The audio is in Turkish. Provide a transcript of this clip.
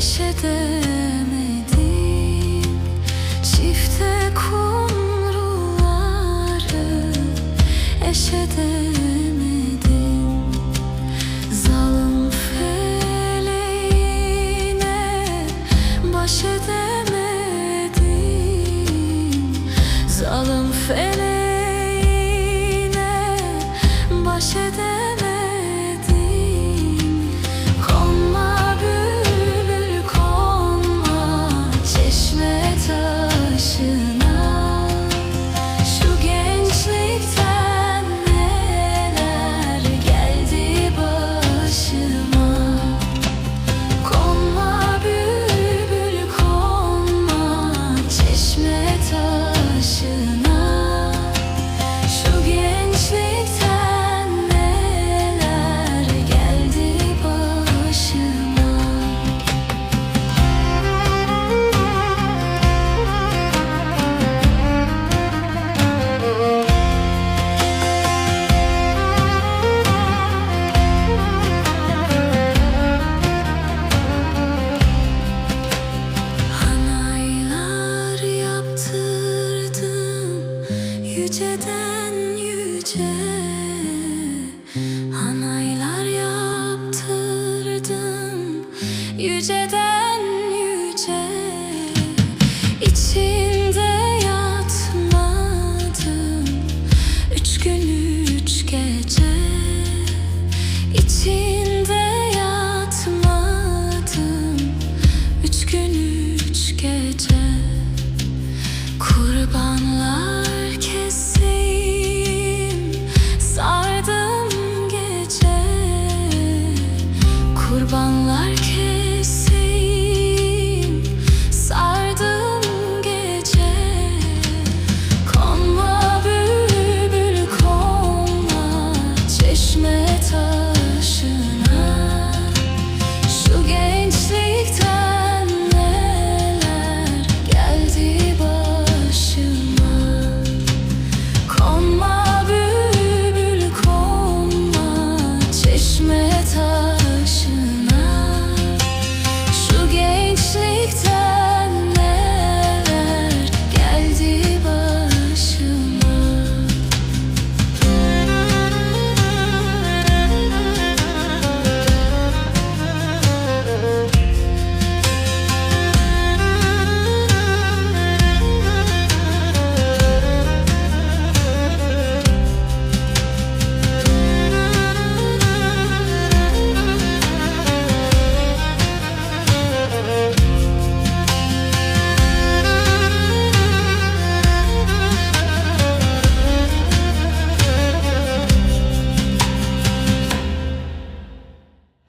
Peş edemedim Çifte kumruları Eş edemedim Yüceden yüce Hanaylar yaptırdım Yüceden